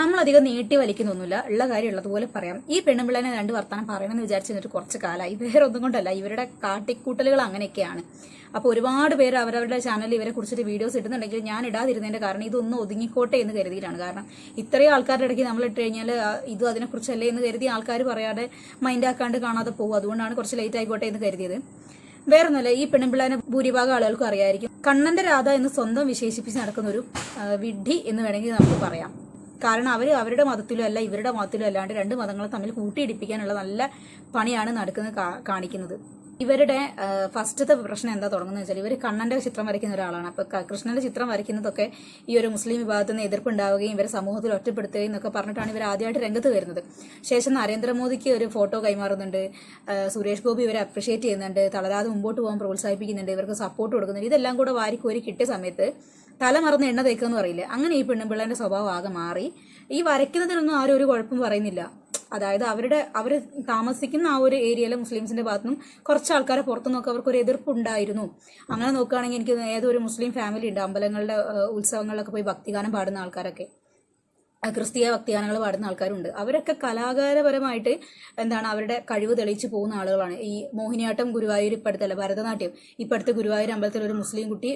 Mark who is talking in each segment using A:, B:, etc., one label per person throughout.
A: നമ്മളധികം നീട്ടി വലിക്കുന്നൊന്നുമില്ല. ഉള്ള കാര്യം ഉള്ളതുപോലെ പറയാം. ഈ പെണ്ണുപിള്ളേനെ രണ്ട് വർത്താനം പറയണമെന്ന് വിചാരിച്ചു നിന്നിട്ട് കുറച്ച് കാലമായി വേറെ ഒന്നും കൊണ്ടല്ല. ഇവരുടെ കാട്ടിക്കൂട്ടലുകൾ അങ്ങനെയൊക്കെയാണ്. അപ്പോൾ ഒരുപാട് പേര് അവരവരുടെ ചാനലിൽ ഇവരെ കുറിച്ചിട്ട് വീഡിയോസ് ഇടുന്നുണ്ടെങ്കിൽ ഞാൻ ഇടാതിരുന്നതിന്റെ കാരണം ഇതൊന്നും ഒതുങ്ങിക്കോട്ടെ എന്ന് കരുതിയിട്ടാണ്. കാരണം ഇത്രയും ആൾക്കാരുടെ ഇടയ്ക്ക് നമ്മൾ ഇട്ട് കഴിഞ്ഞാൽ ഇത് അതിനെക്കുറിച്ചല്ലേ എന്ന് കരുതി ആൾക്കാർ പറയാതെ മൈൻഡ് ആക്കാണ്ട് കാണാതെ പോകും. അതുകൊണ്ടാണ് കുറച്ച് ലേറ്റ് ആയിക്കോട്ടെ എന്ന് കരുതിയത്. വേറെ ഒന്നുമല്ല ഈ പെണ്ണുമ്പിള്ളേനെ ഭൂരിഭാഗം ആളുകൾക്കും അറിയായിരിക്കും. കണ്ണന്റെ രാധ എന്ന് സ്വന്തം വിശേഷിപ്പിച്ച് നടക്കുന്ന ഒരു വിഡ്ഢി എന്ന് വേണമെങ്കിൽ നമുക്ക് പറയാം. കാരണം അവർ അവരുടെ മതത്തിലും അല്ല ഇവരുടെ മതത്തിലും അല്ലാണ്ട് രണ്ട് മതങ്ങളെ തമ്മിൽ കൂട്ടിയിടിപ്പിക്കാനുള്ള നല്ല പണിയാണ് നടക്കുന്നത് കാണിക്കുന്നത്. ഇവരുടെ ഫസ്റ്റത്തെ പ്രശ്നം എന്താ തുടങ്ങുന്നത് വെച്ചാൽ ഇവർ കണ്ണന്റെ ചിത്രം വരയ്ക്കുന്ന ഒരാളാണ്. അപ്പൊ കൃഷ്ണന്റെ ചിത്രം വരയ്ക്കുന്നതൊക്കെ ഈ ഒരു മുസ്ലിം വിഭാഗത്തിൽ നിന്ന് എതിർപ്പുണ്ടാവുകയും ഇവരെ സമൂഹത്തിൽ ഒറ്റപ്പെടുത്തുകയും എന്നൊക്കെ പറഞ്ഞിട്ടാണ് ഇവർ ആദ്യമായിട്ട് രംഗത്ത് വരുന്നത്. ശേഷം നരേന്ദ്രമോദിക്ക് ഒരു ഫോട്ടോ കൈമാറുന്നുണ്ട്. സുരേഷ് ഗോപി ഇവരെ അപ്രിഷിയേറ്റ് ചെയ്യുന്നുണ്ട്. തളരാതെ മുമ്പോട്ട് പോകാൻ പ്രോത്സാഹിപ്പിക്കുന്നുണ്ട്. ഇവർക്ക് സപ്പോർട്ട് കൊടുക്കുന്നുണ്ട്. ഇതെല്ലാം കൂടെ വാരിക്കോരി കിട്ടിയ സമയത്ത് തല മറന്ന് എണ്ണ എന്ന് പറയില്ലേ? അങ്ങനെ ഈ പെണ്ണുമ്പിള്ളേന്റെ സ്വഭാവം ആകെ മാറി. ഈ വരയ്ക്കുന്നതിനൊന്നും ആരും ഒരു കുഴപ്പം പറയുന്നില്ല. അതായത് അവരുടെ അവർ താമസിക്കുന്ന ആ ഒരു ഏരിയയിലെ മുസ്ലിംസിന്റെ ഭാഗത്തുനിന്നും കുറച്ച് ആൾക്കാരെ പുറത്തു നോക്കുക അവർക്ക് ഒരു എതിർപ്പുണ്ടായിരുന്നു. അങ്ങനെ നോക്കുകയാണെങ്കിൽ എനിക്ക് ഏതൊരു മുസ്ലിം ഫാമിലി ഉണ്ട്. അമ്പലങ്ങളുടെ ഉത്സവങ്ങളിലൊക്കെ പോയി ഭക്തിഗാനം പാടുന്ന ആൾക്കാരൊക്കെ. ക്രിസ്തീയ ഭക്തിഗാനങ്ങൾ പാടുന്ന ആൾക്കാരുണ്ട്. അവരൊക്കെ കലാകാരപരമായിട്ട് എന്താണ് അവരുടെ കഴിവ് തെളിയിച്ചു പോകുന്ന ആളുകളാണ്. ഈ മോഹിനിയാട്ടം ഗുരുവായൂർ ഇപ്പടുത്തല്ല ഭരതനാട്യം. ഇപ്പടുത്ത് ഗുരുവായൂർ അമ്പലത്തിൽ ഒരു മുസ്ലിം കുട്ടി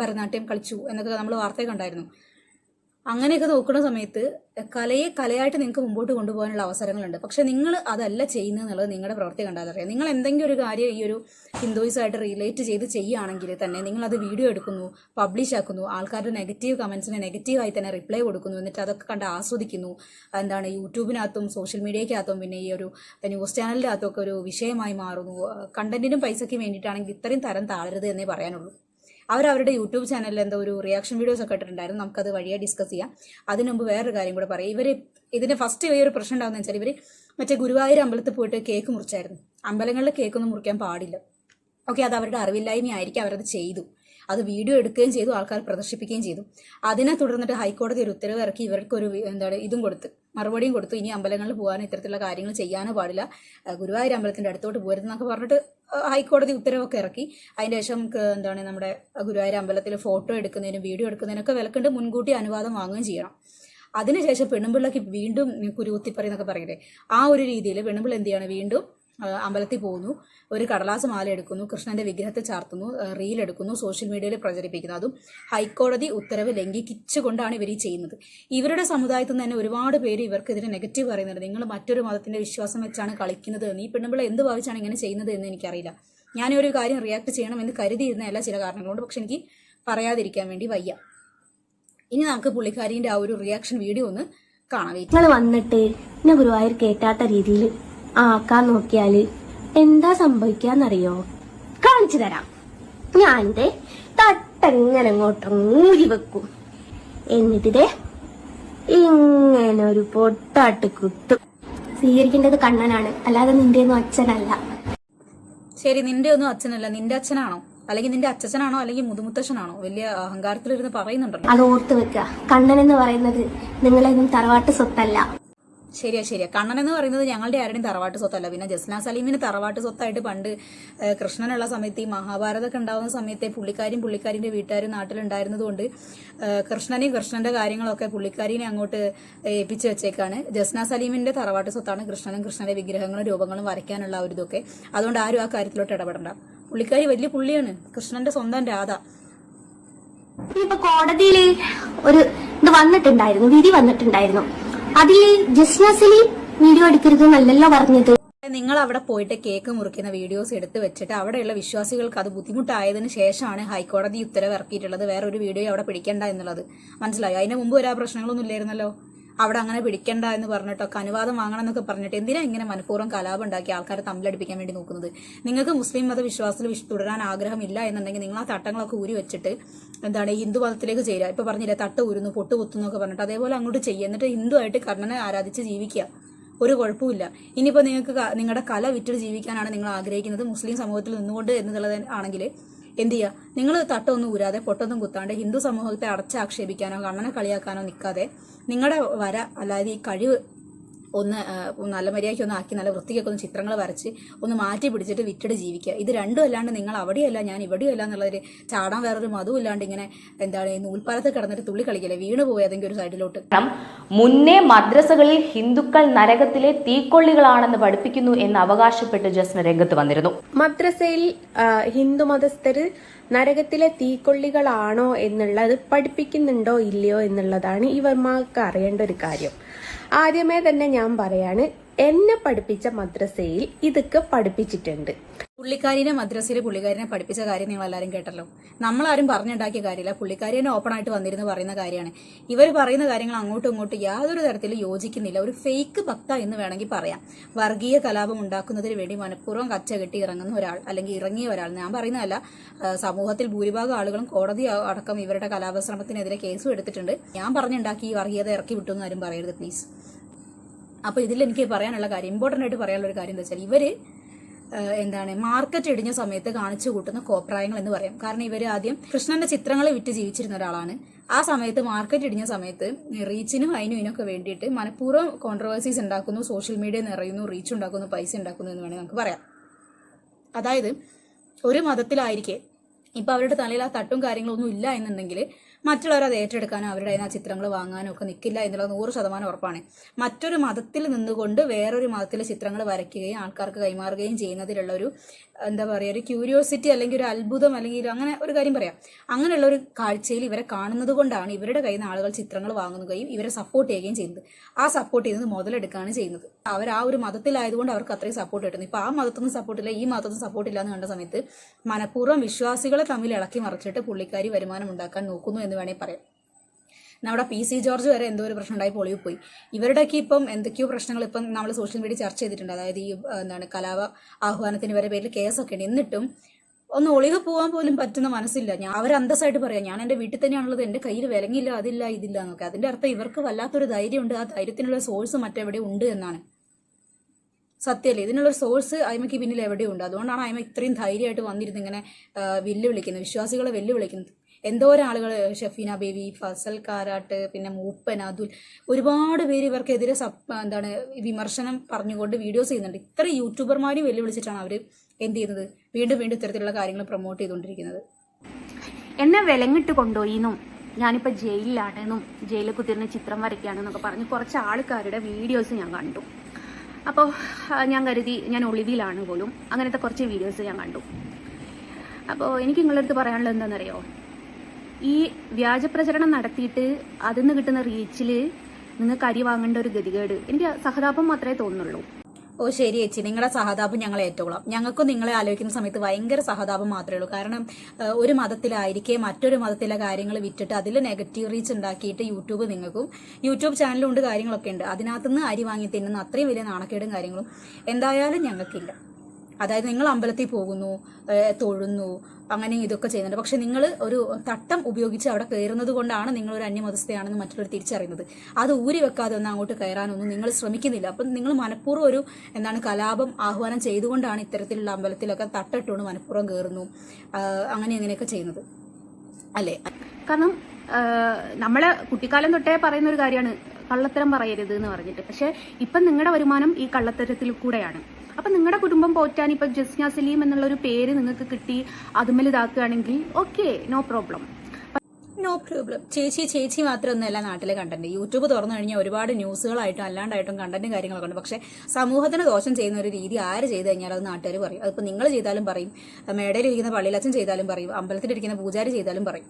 A: ഭരതനാട്യം കളിച്ചു എന്നൊക്കെ നമ്മൾ വാർത്ത കണ്ടായിരുന്നു. അങ്ങനെയൊക്കെ നോക്കുന്ന സമയത്ത് കലയെ കലയായിട്ട് നിങ്ങൾക്ക് മുമ്പോട്ട് കൊണ്ടുപോകാനുള്ള അവസരങ്ങളുണ്ട്. പക്ഷെ നിങ്ങൾ അതല്ല ചെയ്യുന്നത് എന്നുള്ളത് നിങ്ങളുടെ പ്രവർത്തി കണ്ടാൽ അറിയാം. നിങ്ങൾ എന്തെങ്കിലും ഒരു കാര്യം ഈ ഒരു ഹിന്ദുയിസായിട്ട് റിലേറ്റ് ചെയ്ത് ചെയ്യുകയാണെങ്കിൽ തന്നെ നിങ്ങൾ അത് വീഡിയോ എടുക്കുന്നു പബ്ലിഷ് ആക്കുന്നു ആൾക്കാരുടെ നെഗറ്റീവ് കമൻസിന് നെഗറ്റീവായി തന്നെ റിപ്ലൈ കൊടുക്കുന്നു എന്നിട്ട് അതൊക്കെ കണ്ട് ആസ്വദിക്കുന്നു. എന്താണ് യൂട്യൂബിനകത്തും സോഷ്യൽ മീഡിയക്കകത്തും പിന്നെ ഈ ഒരു ന്യൂസ് ചാനലിന്റെ അകത്തൊക്കെ ഒരു വിഷയമായി മാറുന്നു. കണ്ടന്റിനും പൈസയ്ക്ക് വേണ്ടിയിട്ടാണെങ്കിൽ ഇത്രയും തരം താഴരുത് എന്നേ പറയാനുള്ളൂ. അവരവരുടെ യൂട്യൂബ് ചാനലിൽ എന്തോ ഒരു റിയാക്ഷൻ വീഡിയോസ് ഒക്കെ ഇട്ടിട്ടുണ്ടായിരുന്നു. നമുക്കത് വഴിയെ ഡിസ്കസ് ചെയ്യാം. അതിനു മുമ്പ് വേറൊരു കാര്യം കൂടെ പറയാം. ഇവർ ഇതിന്റെ ഫസ്റ്റ് ഈ ഒരു പ്രശ്നം ഉണ്ടാകുന്ന വെച്ചാൽ ഇവർ മറ്റേ ഗുരുവായൂർ അമ്പലത്തിൽ പോയിട്ട് കേക്ക് മുറിച്ചായിരുന്നു. അമ്പലങ്ങളിൽ കേക്കൊന്നും മുറിക്കാൻ പാടില്ല. ഓക്കെ അത് അവരുടെ അറിവില്ലായ്മ ആയിരിക്കും അവരത് ചെയ്തു. അത് വീഡിയോ എടുക്കുകയും ചെയ്തു ആൾക്കാർ പ്രദർശിപ്പിക്കുകയും ചെയ്തു. അതിനെ തുടർന്നിട്ട് ഹൈക്കോടതി ഒരു ഉത്തരവ് ഇറക്കി ഇവർക്ക് ഒരു എന്താണ് ഇതും കൊടുത്ത് മറുപടിയും കൊടുത്തു. ഇനി അമ്പലങ്ങളിൽ പോകാനോ ഇത്തരത്തിലുള്ള കാര്യങ്ങൾ ചെയ്യാനോ പാടില്ല. ഗുരുവായൂർ അമ്പലത്തിന്റെ അടുത്തോട്ട് പോരുതെന്നൊക്കെ പറഞ്ഞിട്ട് ആ, ഹൈക്കോടതി ഉത്തരവൊക്കെ ഇറക്കി. അതിന്റെ ശേഷം എന്താണ് നമ്മുടെ ഗുരുവായൂർ അമ്പലത്തിൽ ഫോട്ടോ എടുക്കുന്നതിനും വീഡിയോ എടുക്കുന്നതിനൊക്കെ വിലക്കുണ്ട്. മുൻകൂട്ടി അനുവാദം വാങ്ങുകയും ചെയ്യണം. അതിനുശേഷം പെണ്ണുമ്പിള്ളക്ക് വീണ്ടും കുരുകുത്തിപ്പറി എന്നൊക്കെ പറയട്ടെ ആ ഒരു രീതിയിൽ പെണ്ണുമ്പിള്ള എന്ത് ചെയ്യണം? വീണ്ടും അമ്പലത്തിൽ പോകുന്നു. ഒരു കടലാസ് മാല എടുക്കുന്നു. കൃഷ്ണന്റെ വിഗ്രഹത്തെ ചാർത്തുന്നു. റീൽ എടുക്കുന്നു. സോഷ്യൽ മീഡിയയിൽ പ്രചരിപ്പിക്കുന്നു. അതും ഹൈക്കോടതി ഉത്തരവ് ലംഘിച്ചുകൊണ്ടാണ് ഇവർ ഈ ചെയ്യുന്നത്. ഇവരുടെ സമുദായത്തിൽ നിന്ന് തന്നെ ഒരുപാട് പേര് ഇവർക്കെതിരെ നെഗറ്റീവ് പറയുന്നുണ്ട്. നിങ്ങൾ മറ്റൊരു മതത്തിന്റെ വിശ്വാസം വെച്ചാണ് കളിക്കുന്നത് നീ ഈ എന്ത് ഭാവിച്ചാണ് ഇങ്ങനെ ചെയ്യുന്നത് എന്ന് എനിക്കറിയില്ല. ഞാൻ ഒരു കാര്യം റിയാക്ട് ചെയ്യണം എന്ന് കരുതിയിരുന്നതല്ല ചില കാരണങ്ങളുണ്ട് പക്ഷെ എനിക്ക് പറയാതിരിക്കാൻ വേണ്ടി വയ്യ. ഇനി നമുക്ക് പുള്ളിക്കാരിന്റെ ആ ഒരു റിയാക്ഷൻ വീഡിയോ ഒന്ന് കാണാം.
B: നിങ്ങൾ വന്നിട്ട് എന്നെ ഗുരുവായൂർ കേട്ടാത്ത രീതിയിൽ ആക്കാൻ നോക്കിയാൽ എന്താ സംഭവിക്കാന്നറിയോ? കാണിച്ചു തരാം. ഞാനിത് തട്ടങ്ങനെ അങ്ങോട്ട് ഊരി വെക്കും. എന്നിട്ടിത് ഇങ്ങനെ ഒരു പൊട്ടാട്ട് കുത്തും. സ്വീകരിക്കേണ്ടത് കണ്ണനാണ് അല്ലാതെ നിന്റെ ഒന്നും അച്ഛനല്ല.
A: ശരി നിന്റെ ഒന്നും അച്ഛനല്ല. നിന്റെ അച്ഛനാണോ? അല്ലെങ്കിൽ നിന്റെ അച്ഛനാണോ അല്ലെങ്കിൽ മുതുമുത്തച്ഛനാണോ വലിയ അഹങ്കാരത്തിലിരുന്ന് പറയുന്നുണ്ടല്ലോ.
B: അത് ഓർത്ത് വെക്കുക കണ്ണൻ എന്ന് പറയുന്നത് നിങ്ങളെന്നും തറവാട്ട് സ്വത്തല്ല.
A: ശരിയാ ശരിയാ. കണ്ണൻ എന്ന് പറയുന്നത് ഞങ്ങളുടെ ആരുടെയും തറവാട്ട് സ്വത്തല്ല. പിന്നെ ജസ്ന സലീമിന് തറവാട്ട് സ്വത്തായിട്ട് പണ്ട് കൃഷ്ണനുള്ള സമയത്ത് ഈ മഹാഭാരതമൊക്കെ ഉണ്ടാവുന്ന സമയത്തെ പുള്ളിക്കാരും പുള്ളിക്കാരിന്റെ വീട്ടുകാരും നാട്ടിലുണ്ടായിരുന്നതുകൊണ്ട് കൃഷ്ണനെയും കൃഷ്ണന്റെ കാര്യങ്ങളൊക്കെ പുള്ളിക്കാരിനെ അങ്ങോട്ട് ഏൽപ്പിച്ചു വെച്ചേക്കാണ്. ജസ്ന സലീമിന്റെ തറവാട്ട് സ്വത്താണ് കൃഷ്ണനും കൃഷ്ണന്റെ വിഗ്രഹങ്ങളും രൂപങ്ങളും വരയ്ക്കാനുള്ള ഒരു ഇതൊക്കെ അതുകൊണ്ട് ആരും ആ കാര്യത്തിലോട്ട് ഇടപെടണ്ട. പുള്ളിക്കാരി വലിയ പുള്ളിയാണ്. കൃഷ്ണന്റെ സ്വന്തം രാധ.
B: ഇപ്പൊ കോടതിയിൽ ഒരു ഇത് വന്നിട്ടുണ്ടായിരുന്നു വിധി വന്നിട്ടുണ്ടായിരുന്നു. അതിൽ ജസ്ന വീഡിയോ എടുക്കരുത് എന്നല്ലല്ലോ പറഞ്ഞത്.
A: നിങ്ങൾ അവിടെ പോയിട്ട് കേക്ക് മുറിക്കുന്ന വീഡിയോസ് എടുത്തു വെച്ചിട്ട് അവിടെയുള്ള വിശ്വാസികൾക്ക് അത് ബുദ്ധിമുട്ടായതിനു ശേഷമാണ് ഹൈക്കോടതി ഉത്തരവ് ഇറക്കിയിട്ടുള്ളത് വേറൊരു വീഡിയോ അവിടെ പിടിക്കണ്ട എന്നുള്ളത്. മനസ്സിലായോ? അതിന് മുമ്പ് വരാ പ്രശ്നങ്ങളൊന്നും ഇല്ലായിരുന്നല്ലോ. അവിടെ അങ്ങനെ പിടിക്കണ്ട എന്ന് പറഞ്ഞിട്ടൊക്കെ അനുവാദം വാങ്ങണം എന്നൊക്കെ പറഞ്ഞിട്ട് എന്തിനാ ഇങ്ങനെ മനഃപൂർവം കലാപം ഉണ്ടാക്കി ആൾക്കാരെ തമ്മിലടിപ്പിക്കാൻ വേണ്ടി നോക്കുന്നത്? നിങ്ങൾക്ക് മുസ്ലിം മത വിശ്വാസത്തിൽ വിശ്- തുടരാൻ ആഗ്രഹമില്ല എന്നുണ്ടെങ്കിൽ നിങ്ങൾ ആ തട്ടങ്ങളൊക്കെ ഊരി വെച്ചിട്ട് എന്താണ് ഹിന്ദു മതത്തിലേക്ക് ചേരുക. ഇപ്പൊ പറഞ്ഞില്ല തട്ട് ഊരുന്നു പൊട്ട് കുത്തുന്നു ഒക്കെ പറഞ്ഞിട്ട് അതേപോലെ അങ്ങോട്ട് ചെയ്യുക. എന്നിട്ട് ഹിന്ദു ആയിട്ട് കർണനെ ആരാധിച്ച് ജീവിക്കുക. ഒരു കുഴപ്പമില്ല ഇനിയിപ്പോൾ നിങ്ങൾക്ക് നിങ്ങളുടെ കല വിറ്റിട്ട് ജീവിക്കാനാണ് നിങ്ങൾ ആഗ്രഹിക്കുന്നത്. മുസ്ലിം സമൂഹത്തിൽ നിന്നുകൊണ്ട് എന്നുള്ളത് ആണെങ്കിൽ എന്ത് ചെയ്യുക നിങ്ങൾ തട്ടൊന്നും ഊരാതെ പൊട്ടൊന്നും കുത്താണ്ട് ഹിന്ദു സമൂഹത്തെ അടച്ചാക്ഷേപിക്കാനോ കണ്ണനെ കളിയാക്കാനോ നിൽക്കാതെ നിങ്ങളുടെ വര അല്ലാതെ ഈ കഴിവ് ഒന്ന് നല്ല മര്യാദയ്ക്ക് ഒന്ന് ആക്കി നല്ല വൃത്തിക്കൊക്കെ ഒന്ന് ചിത്രങ്ങൾ വരച്ച് ഒന്ന് മാറ്റി പിടിച്ചിട്ട് വിറ്റിട്ട് ജീവിക്കുക. ഇത് രണ്ടും അല്ലാണ്ട് നിങ്ങൾ അവിടെയല്ല ഞാൻ ഇവിടെയല്ല എന്നുള്ളൊരു ചാടാൻ വേറൊരു മതവും ഇല്ലാണ്ട് ഇങ്ങനെ എന്താണ് ഈ നൂൽപ്പാലത്ത് കിടന്നിട്ട് തുള്ളി കളിക്കില്ല? വീണ് പോയി ഏതെങ്കിലും ഒരു സൈഡിലോട്ട്.
C: മുന്നേ മദ്രസകളിൽ ഹിന്ദുക്കൾ നരകത്തിലെ തീക്കൊള്ളികളാണെന്ന് പഠിപ്പിക്കുന്നു എന്ന് അവകാശപ്പെട്ട് ജസ്ന രംഗത്ത് വന്നിരുന്നു.
D: മദ്രസയിൽ ഹിന്ദു മതസ്ഥർ നരകത്തിലെ തീക്കൊള്ളികളാണോ എന്നുള്ളത് പഠിപ്പിക്കുന്നുണ്ടോ ഇല്ലയോ എന്നുള്ളതാണ് ഇവർമാർക്ക് അറിയേണ്ട ഒരു കാര്യം. ആദ്യമേ തന്നെ ഞാൻ പറയാണ് എന്നെ പഠിപ്പിച്ച മദ്രസയിൽ ഇതൊക്കെ പഠിപ്പിച്ചിട്ടുണ്ട്.
A: പുള്ളിക്കാരിനെ മദ്രസയിൽ പുള്ളിക്കാരിനെ പഠിപ്പിച്ച കാര്യം നിങ്ങൾ എല്ലാവരും കേട്ടല്ലോ. നമ്മളാരും പറഞ്ഞുണ്ടാക്കിയ കാര്യമില്ല പുള്ളിക്കാരി തന്നെ ഓപ്പൺ ആയിട്ട് വന്നിരുന്ന് പറയുന്ന കാര്യമാണ്. ഇവർ പറയുന്ന കാര്യങ്ങൾ അങ്ങോട്ടും ഇങ്ങോട്ടും യാതൊരു തരത്തിലും യോജിക്കുന്നില്ല. ഒരു ഫേക്ക് ഭക്ത എന്ന് വേണമെങ്കിൽ പറയാം. വർഗീയ കലാപം ഉണ്ടാക്കുന്നതിന് വേണ്ടി മനഃപൂർവം കച്ച കെട്ടി ഇറങ്ങുന്ന ഒരാൾ അല്ലെങ്കിൽ ഇറങ്ങിയ ഒരാൾ. ഞാൻ പറയുന്നതല്ല സമൂഹത്തിൽ ഭൂരിഭാഗം ആളുകളും കോടതി അടക്കം ഇവരുടെ കലാപശ്രമത്തിനെതിരെ കേസും എടുത്തിട്ടുണ്ട്. ഞാൻ പറഞ്ഞുണ്ടാക്കി ഈ വർഗീയത ഇറക്കി വിട്ടു എന്ന് പറയരുത് പ്ലീസ് അപ്പോൾ ഇതിൽ എനിക്ക് പറയാനുള്ള കാര്യം ഇമ്പോർട്ടന്റ് ആയിട്ട് പറയാനുള്ള ഒരു കാര്യം എന്താ വെച്ചാൽ ഇവർ എന്താണ് മാർക്കറ്റ് ഇടിഞ്ഞ സമയത്ത് കാണിച്ചു കൂട്ടുന്ന കോപ്രായങ്ങൾ എന്ന് പറയാം. കാരണം ഇവർ ആദ്യം കൃഷ്ണന്റെ ചിത്രങ്ങൾ വിറ്റ് ജീവിച്ചിരുന്ന ഒരാളാണ്. ആ സമയത്ത് മാർക്കറ്റ് ഇടിഞ്ഞ സമയത്ത് റീച്ചിനും അതിനും ഇതിനൊക്കെ വേണ്ടിയിട്ട് മനഃപൂർവം കോൺട്രവേഴ്സീസ് ഉണ്ടാക്കുന്നു സോഷ്യൽ മീഡിയ നിറയുന്നു റീച്ച് ഉണ്ടാക്കുന്നു പൈസ ഉണ്ടാക്കുന്നു എന്ന് വേണമെങ്കിൽ നമുക്ക് പറയാം. അതായത് ഒരു മതത്തിലായിരിക്കെ ഇപ്പൊ അവരുടെ തലയിൽ ആ തട്ടും കാര്യങ്ങളൊന്നും ഇല്ല എന്നുണ്ടെങ്കിൽ മറ്റുള്ളവർ അത് ഏറ്റെടുക്കാനോ അവരുടെ ആ ചിത്രങ്ങൾ വാങ്ങാനോ ഒക്കെ നിൽക്കില്ല എന്നുള്ളത് നൂറ് ശതമാനം ഉറപ്പാണ്. മറ്റൊരു മതത്തിൽ നിന്നുകൊണ്ട് വേറൊരു മതത്തിലെ ചിത്രങ്ങൾ വരയ്ക്കുകയും ആൾക്കാർക്ക് കൈമാറുകയും ചെയ്യുന്നതിലുള്ള ഒരു എന്താ പറയുക ഒരു ക്യൂരിയോസിറ്റി അല്ലെങ്കിൽ ഒരു അത്ഭുതം അല്ലെങ്കിൽ അങ്ങനെ ഒരു കാര്യം പറയാം. അങ്ങനെയുള്ള ഒരു കാഴ്ചയിൽ ഇവരെ കാണുന്നത് കൊണ്ടാണ് ഇവരുടെ കയ്യിൽ നിന്ന് ആളുകൾ ചിത്രങ്ങൾ വാങ്ങുകയും ഇവരെ സപ്പോർട്ട് ചെയ്യുകയും ചെയ്യുന്നത്. ആ സപ്പോർട്ട് ചെയ്യുന്നത് മുതലെടുക്കുകയാണ് ചെയ്യുന്നത്. അവർ ആ ഒരു മതത്തിലായതുകൊണ്ട് അവർക്ക് അത്രയും സപ്പോർട്ട് കിട്ടുന്നു. ഇപ്പൊ ആ മതത്തൊന്നും സപ്പോർട്ട് ഇല്ല ഈ മതത്തൊന്നും സപ്പോർട്ട് ഇല്ല എന്ന് കണ്ട സമയത്ത് മനഃപൂർവം വിശ്വാസികളെ തമ്മിൽ ഇളക്കി മറിച്ചിട്ട് പുള്ളിക്കാരി വരുമാനം ഉണ്ടാക്കാൻ നോക്കുന്നു എന്ന് വേണമെങ്കിൽ പറയാം. നമ്മുടെ പി സി ജോർജ് വരെ എന്തോ ഒരു പ്രശ്നം ഉണ്ടായി പൊളിവ് പോയി. ഇവരുടെയൊക്കെ ഇപ്പം എന്തൊക്കെയോ പ്രശ്നങ്ങൾ ഇപ്പം നമ്മൾ സോഷ്യൽ മീഡിയ ചർച്ച ചെയ്തിട്ടുണ്ട്. അതായത് ഈ എന്താണ് കലാപ ആഹ്വാനത്തിന് വരെ പേരിൽ കേസൊക്കെ ഉണ്ട്. എന്നിട്ടും ഒന്ന് ഒളിവ് പോകാൻ പോലും പറ്റുന്ന മനസ്സില്ല. ഞാൻ അവർ അന്തസ്സായിട്ട് പറയാം. ഞാൻ എന്റെ വീട്ടിൽ തന്നെയാണുള്ളത്. എന്റെ കയ്യിൽ വിലങ്ങില്ല അതില്ല ഇതില്ല എന്നൊക്കെ. അതിന്റെ അർത്ഥം ഇവർക്ക് വല്ലാത്തൊരു ധൈര്യമുണ്ട്. ആ ധൈര്യത്തിനുള്ള സോഴ്സ് മറ്റെവിടെ ഉണ്ട് എന്നാണ്. സത്യമല്ലേ? ഇതിനുള്ള സോഴ്സ് അയമയ്ക്ക് പിന്നിൽ എവിടെയുണ്ട്? അതുകൊണ്ടാണ് അയമ ഇത്രയും ധൈര്യമായിട്ട് വന്നിരുന്ന് ഇങ്ങനെ വെല്ലുവിളിക്കുന്നത്. വിശ്വാസികളെ വെല്ലുവിളിക്കുന്നത്. എന്തോരം ഒരാളുകൾ ഷഫീന ബേബി ഫസൽ കാരാട്ട് പിന്നെ മൂപ്പൻ അതുൽ ഒരുപാട് പേര് ഇവർക്കെതിരെ സപ് എന്താണ് വിമർശനം പറഞ്ഞുകൊണ്ട് വീഡിയോസ് ചെയ്യുന്നുണ്ട്. ഇത്ര യൂട്യൂബർമാരും വെല്ലുവിളിച്ചിട്ടാണ് അവർ എന്ത് ചെയ്യുന്നത്? വീണ്ടും വീണ്ടും ഇത്തരത്തിലുള്ള കാര്യങ്ങൾ പ്രൊമോട്ട് ചെയ്തുകൊണ്ടിരിക്കുന്നത്.
B: എന്നെ വിലങ്ങിട്ട് കൊണ്ടുപോയിന്നും ഞാനിപ്പോൾ ജയിലിലാണെന്നും ജയിലിൽ കുത്തിരുന്ന ചിത്രം വരയ്ക്കുകയാണെന്നൊക്കെ പറഞ്ഞ് കുറച്ച് ആൾക്കാരുടെ വീഡിയോസ് ഞാൻ കണ്ടു. അപ്പോൾ ഞാൻ കരുതി ഞാൻ ഒളിവിലാണ് പോലും അങ്ങനത്തെ കുറച്ച് വീഡിയോസ് ഞാൻ കണ്ടു. അപ്പോൾ എനിക്ക് നിങ്ങളുടെ അടുത്ത് പറയാനുള്ളത് എന്താണെന്നറിയോ? ഈ വ്യാജ പ്രചരണം നടത്തിയിട്ട് അതിൽ നിന്ന് കിട്ടുന്ന റീച്ചിൽ നിങ്ങൾക്ക് അരി വാങ്ങേണ്ട ഒരു ഗതികേട്. എനിക്ക് സഹതാപം മാത്രമേ തോന്നുന്നുള്ളൂ
A: ഓ ശരി ചേച്ചി. നിങ്ങളുടെ സഹതാപം ഞങ്ങൾ ഏറ്റോളാം. ഞങ്ങൾക്കും നിങ്ങളെ ആലോചിക്കുന്ന സമയത്ത് ഭയങ്കര സഹതാപം മാത്രമേ ഉള്ളൂ. കാരണം ഒരു മതത്തിലായിരിക്കെ മറ്റൊരു മതത്തിലെ കാര്യങ്ങൾ വിറ്റിട്ട് അതിൽ നെഗറ്റീവ് റീച്ച് ഉണ്ടാക്കിയിട്ട് യൂട്യൂബ് നിങ്ങൾക്കും യൂട്യൂബ് ചാനലും ഉണ്ട് കാര്യങ്ങളൊക്കെ ഉണ്ട്. അതിനകത്തുനിന്ന് അരി വാങ്ങി തിന്നുന്ന അത്രയും വലിയ നാണക്കേടും കാര്യങ്ങളും എന്തായാലും ഞങ്ങൾക്കില്ല. അതായത് നിങ്ങൾ അമ്പലത്തിൽ പോകുന്നു തൊഴുന്നു അങ്ങനെ ഇതൊക്കെ ചെയ്യുന്നുണ്ട്. പക്ഷെ നിങ്ങൾ ഒരു തട്ടം ഉപയോഗിച്ച് അവിടെ കയറുന്നത് കൊണ്ടാണ് നിങ്ങൾ ഒരു അന്യമതസ്ഥയാണെന്ന് മറ്റുള്ളവർ തിരിച്ചറിയുന്നത്. അത് ഊരി വെക്കാതെ ഒന്ന് അങ്ങോട്ട് കയറാനൊന്നും നിങ്ങൾ ശ്രമിക്കുന്നില്ല. അപ്പം നിങ്ങൾ മനഃപൂർവം ഒരു എന്താണ് കലാപം ആഹ്വാനം ചെയ്തുകൊണ്ടാണ് ഇത്തരത്തിലുള്ള അമ്പലത്തിലൊക്കെ തട്ടിട്ടുകൊണ്ട് മനഃപൂർവം കയറുന്നു. അങ്ങനെ അങ്ങനെയൊക്കെ ചെയ്യുന്നത്. അല്ലേ?
B: കാരണം നമ്മളെ കുട്ടിക്കാലം തൊട്ടേ പറയുന്ന ഒരു കാര്യമാണ് കള്ളത്തരം പറയരുത് എന്ന് പറഞ്ഞിട്ട്. പക്ഷെ ഇപ്പം നിങ്ങളുടെ വരുമാനം ഈ കള്ളത്തരത്തിൽ കൂടെയാണ്. അപ്പൊ നിങ്ങളുടെ കുടുംബം പോറ്റാൻ ഇപ്പൊ ജസ്ന സലീം എന്നുള്ള ഒരു പേര് നിങ്ങൾക്ക് കിട്ടി അതുമേൽ ഇതാക്കുകയാണെങ്കിൽ okay no problem
A: no problem ചേച്ചി ചേച്ചി മാത്രമൊന്നുമല്ല നാട്ടിലെ കണ്ടന്റ് യൂട്യൂബ് തുറന്നു കഴിഞ്ഞാൽ ഒരുപാട് ന്യൂസുകളായിട്ടും അല്ലാണ്ടായിട്ടും കണ്ടന്റും കാര്യങ്ങളൊക്കെ ഉണ്ട്. പക്ഷേ സമൂഹത്തിന് ദോഷം ചെയ്യുന്ന ഒരു രീതി ആര് ചെയ്തു കഴിഞ്ഞാൽ അത് നാട്ടുകാർ പറയും. അതിപ്പോൾ നിങ്ങൾ ചെയ്താലും പറയും. മേടയിലിരിക്കുന്ന പള്ളിയിലച്ചൻ ചെയ്താലും പറയും. അമ്പലത്തിലിരിക്കുന്ന പൂജാരി ചെയ്താലും പറയും.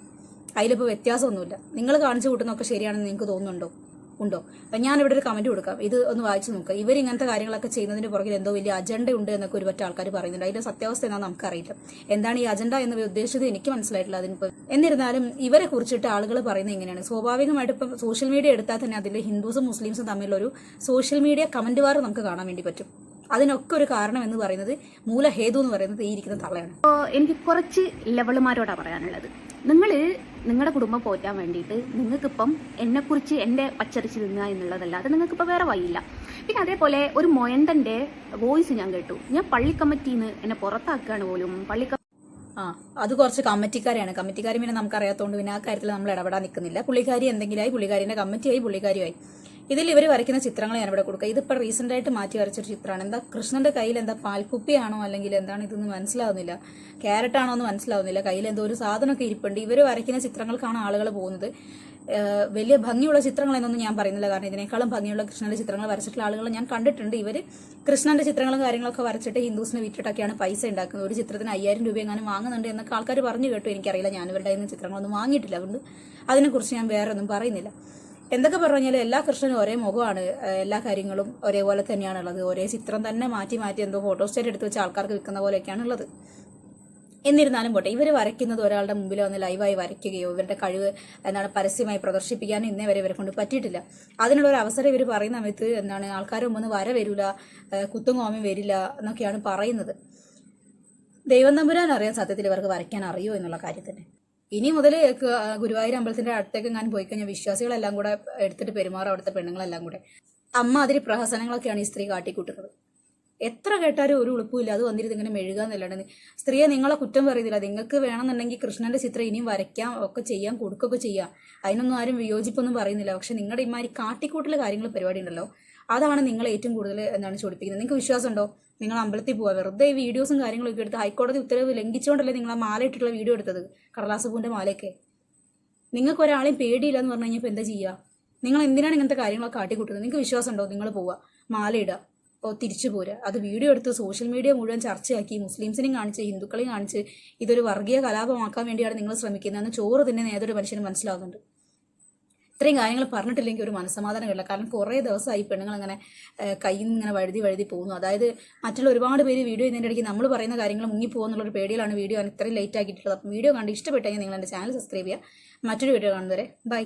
A: അതിലിപ്പോൾ വ്യത്യാസമൊന്നുമില്ല. നിങ്ങൾ കാണിച്ചു കൂട്ടുന്നതൊക്കെ ശരിയാണെന്ന് നിങ്ങൾക്ക് തോന്നുന്നുണ്ടോ? ഉണ്ടോ? ഞാനിവിടെ ഒരു കമന്റ് കൊടുക്കാം. ഇത് ഒന്ന് വായിച്ചു നോക്കുക ഇവർ ഇങ്ങനത്തെ കാര്യങ്ങളൊക്കെ ചെയ്യുന്നതിന് പുറകിൽ എന്തോ വലിയ അജണ്ട ഉണ്ട് എന്നൊക്കെ ഒരുപറ്റ ആൾക്കാർ പറയുന്നുണ്ട്. അതിന്റെ സത്യാവസ്ഥ എന്താണെന്ന് നമുക്കറിയില്ല. എന്താണ് ഈ അജണ്ട എന്ന് ഉദ്ദേശിച്ചത് എനിക്ക് മനസ്സിലായിട്ടില്ല അതിനിപ്പോൾ എന്നിരുന്നാലും ഇവരെ കുറിച്ചിട്ട് ആളുകൾ പറയുന്നത് എങ്ങനെയാണ് സ്വാഭാവികമായിട്ട് ഇപ്പം സോഷ്യൽ മീഡിയ എടുത്താൽ തന്നെ അതിൽ ഹിന്ദുസും മുസ്ലിംസും തമ്മിലൊരു സോഷ്യൽ മീഡിയ കമന്റ് വാർ നമുക്ക് കാണാൻ വേണ്ടി പറ്റും. അതിനൊക്കെ ഒരു കാരണം എന്ന് പറയുന്നത് മൂലഹേതു എന്ന് പറയുന്നത് ഈ ഇരിക്കുന്ന തള്ളയാണ്.
B: എനിക്ക് കുറച്ച് ലെവളുമാരോടാണ് പറയാനുള്ളത്. നിങ്ങൾ നിങ്ങളുടെ കുടുംബം പോറ്റാൻ വേണ്ടിയിട്ട് നിങ്ങൾക്കിപ്പം എന്നെക്കുറിച്ച് എന്റെ പച്ചരിച്ച് തിന്നുക എന്നുള്ളതല്ലാതെ നിങ്ങൾക്കിപ്പോൾ വേറെ വഴിയില്ല. പിന്നെ അതേപോലെ ഒരു മൊയന്തന്റെ വോയിസ് ഞാൻ കേട്ടു. ഞാൻ പള്ളി കമ്മിറ്റിയിൽ നിന്ന് എന്നെ പുറത്താക്കുകയാണ് പോലും. പള്ളി
A: ആ അത് കുറച്ച് കമ്മിറ്റിക്കാരെയാണ്. കമ്മിറ്റിക്കാരും പിന്നെ നമുക്കറിയാത്തതുകൊണ്ട് പിന്നെ ആ കാര്യത്തിൽ നമ്മൾ ഇടപെടാൻ നിൽക്കുന്നില്ല പുള്ളിക്കാരി എന്തെങ്കിലുമായി പുള്ളിക്കാരിന്റെ കമ്മിറ്റിയായി പുള്ളിക്കാരിയായി. ഇതിൽ ഇവർ വരയ്ക്കുന്ന ചിത്രങ്ങൾ ഞാൻ ഇവിടെ കൊടുക്കുക. ഇതിപ്പോൾ റീസെന്റ് ആയിട്ട് മാറ്റി വരച്ചൊരു ചിത്രമാണ്. എന്താ കൃഷ്ണന്റെ കയ്യിൽ എന്താ പാൽക്കുപ്പിയാണോ അല്ലെങ്കിൽ എന്താണ് ഇതൊന്നും മനസ്സിലാവുന്നില്ല. ക്യാരറ്റ് ആണോ എന്ന് മനസ്സിലാവുന്നില്ല. കയ്യിൽ എന്തോ ഒരു സാധനമൊക്കെ ഇരിപ്പുണ്ട്. ഇവർ വരയ്ക്കുന്ന ചിത്രങ്ങൾക്കാണ് ആളുകൾ പോകുന്നത്. വലിയ ഭംഗിയുള്ള ചിത്രങ്ങൾ എന്നൊന്നും ഞാൻ പറയുന്നില്ല. കാരണം ഇതിനേക്കാളും ഭംഗിയുള്ള കൃഷ്ണന്റെ ചിത്രങ്ങൾ വരച്ചിട്ടുള്ള ആളുകൾ ഞാൻ കണ്ടിട്ടുണ്ട്. ഇവർ കൃഷ്ണന്റെ ചിത്രങ്ങളും കാര്യങ്ങളൊക്കെ വരച്ചിട്ട് ഹിന്ദുസിനെ വിറ്റിട്ടൊക്കെയാണ് പൈസ ഉണ്ടാക്കുന്നത്. ഒരു ചിത്രത്തിന് അയ്യായിരം രൂപ എങ്ങാനും വാങ്ങുന്നുണ്ട് എന്നൊക്കെ ആൾക്കാർ പറഞ്ഞു കേട്ടു. എനിക്കറിയില്ല. ഞാൻ ചിത്രങ്ങളൊന്നും വാങ്ങിയിട്ടില്ല. അതുകൊണ്ട് അതിനെക്കുറിച്ച് ഞാൻ വേറെ ഒന്നും പറയുന്നില്ല. എന്തൊക്കെ പറഞ്ഞാലും എല്ലാ കൃഷ്ണനും ഒരേ മുഖമാണ്. എല്ലാ കാര്യങ്ങളും ഒരേപോലെ തന്നെയാണുള്ളത്. ഒരേ ചിത്രം തന്നെ മാറ്റി മാറ്റി എന്തോ ഫോട്ടോസ്റ്റേറ്റ് എടുത്ത് വെച്ച് ആൾക്കാർക്ക് വിൽക്കുന്ന പോലെയൊക്കെയാണ് ഉള്ളത്. എന്നിരുന്നാലും പോട്ടെ ഇവർ വരയ്ക്കുന്നത് ഒരാളുടെ മുമ്പിൽ വന്ന് ലൈവായി വരയ്ക്കുകയോ ഇവരുടെ കഴിവ് എന്താണ് പരസ്യമായി പ്രദർശിപ്പിക്കാനോ ഇന്നേ വരെ ഇവരെ കൊണ്ട് പറ്റിയിട്ടില്ല. അതിനുള്ള ഒരു അവസരം ഇവർ പറയുന്ന സമയത്ത് എന്താണ് ആൾക്കാർ മുമ്പ് വര വരില്ല കുത്തും കോമയും വരില്ല എന്നൊക്കെയാണ് പറയുന്നത്. ദൈവം തമ്പുരാൻ അറിയാൻ സത്യത്തിൽ ഇവർക്ക് വരയ്ക്കാൻ അറിയോ എന്നുള്ള കാര്യത്തിന്. ഇനി മുതൽ ഗുരുവായൂർ അമ്പലത്തിന്റെ അടുത്തേക്ക് ഞാൻ പോയി കഴിഞ്ഞാൽ വിശ്വാസികളെല്ലാം കൂടെ എടുത്തിട്ട് പെരുമാറും അവിടുത്തെ പെണ്ണുങ്ങളെല്ലാം കൂടെ. അമ്മ അതിരി പ്രഹസനങ്ങളൊക്കെയാണ് ഈ സ്ത്രീ കാട്ടിക്കൂട്ടുന്നത്. എത്ര കേട്ടാലും ഒരു ഉളുപ്പുമില്ല അത് വന്നിരുന്ന് ഇങ്ങനെ മെഴുകാന്നല്ലാണ്ട് സ്ത്രീയെ നിങ്ങളെ കുറ്റം പറയുന്നില്ല. നിങ്ങൾക്ക് വേണമെന്നുണ്ടെങ്കിൽ കൃഷ്ണന്റെ ചിത്രം ഇനിയും വരയ്ക്കാം ഒക്കെ ചെയ്യാം കൊടുക്കുകയൊക്കെ ചെയ്യാം. അതിനൊന്നും ആരും വിയോജിപ്പൊന്നും പറയുന്നില്ല. പക്ഷെ നിങ്ങളുടെ ഇമാതിരി കാട്ടിക്കൂട്ടിലെ കാര്യങ്ങൾ പരിപാടി ഉണ്ടല്ലോ. അതാണ് നിങ്ങൾ ഏറ്റവും കൂടുതൽ എന്താണ് ചോദിപ്പിക്കുന്നത് നിങ്ങൾക്ക് വിശ്വാസമുണ്ടോ? നിങ്ങൾ അമ്പലത്തിൽ പോവുക വെറുതെ ഈ വീഡിയോസും കാര്യങ്ങളൊക്കെ എടുത്ത് ഹൈക്കോടതി ഉത്തരവ് ലംഘിച്ചുകൊണ്ടല്ലേ നിങ്ങൾ ആ മാല ഇട്ടിട്ടുള്ള വീഡിയോ എടുത്തത്? കടലാസ് പൂവിന്റെ മാലയൊക്കെ. നിങ്ങൾക്ക് ഒരാളെയും പേടിയില്ല എന്ന് പറഞ്ഞു കഴിഞ്ഞപ്പോൾ എന്താ ചെയ്യുക നിങ്ങൾ എന്തിനാണ് ഇങ്ങനത്തെ കാര്യങ്ങളൊക്കെ കാട്ടിക്കൂട്ടുന്നത്? നിങ്ങൾക്ക് വിശ്വാസം ഉണ്ടോ നിങ്ങൾ പോവുക ഇടുക അപ്പോൾ തിരിച്ചു പോരുക അത് വീഡിയോ എടുത്ത് സോഷ്യൽ മീഡിയ മുഴുവൻ ചർച്ചയാക്കി മുസ്ലിംസിനെയും കാണിച്ച് ഹിന്ദുക്കളെയും കാണിച്ച് ഇതൊരു വർഗീയ കലാപമാക്കാൻ വേണ്ടിയാണ് നിങ്ങൾ ശ്രമിക്കുന്നതെന്ന് ചോറ് തന്നെ ഏതൊരു മനുഷ്യനും മനസ്സിലാകുന്നുണ്ട് ഇത്രയും കാര്യങ്ങൾ പറഞ്ഞിട്ടില്ലെങ്കിൽ ഒരു മനസ്സമാധാനമില്ല കാരണം കുറേ ദിവസമായി പെണ്ണുങ്ങൾ അങ്ങനെ കയ്യിൽ നിന്ന് ഇങ്ങനെ വഴുതി വഴുതി പോകുന്നു. അതായത് മറ്റുള്ള ഒരുപാട് പേര് വീഡിയോ ചെയ്യുന്നതിന്റെ ഇടയ്ക്ക് നമ്മൾ പറയുന്ന കാര്യങ്ങൾ മുങ്ങിപ്പോകുന്നുള്ളൊരു പേടിയിലാണ് വീഡിയോ. ഇത്രയും ലേറ്റ് ആക്കിയിട്ടുള്ളത്. അപ്പം വീഡിയോ കണ്ട് ഇഷ്ടപ്പെട്ടെങ്കിൽ നിങ്ങൾ എന്റെ ചാനൽ സബ്സ്ക്രൈബ് ചെയ്യുക. മറ്റൊരു വീഡിയോ കാണുന്നവരെ ബൈ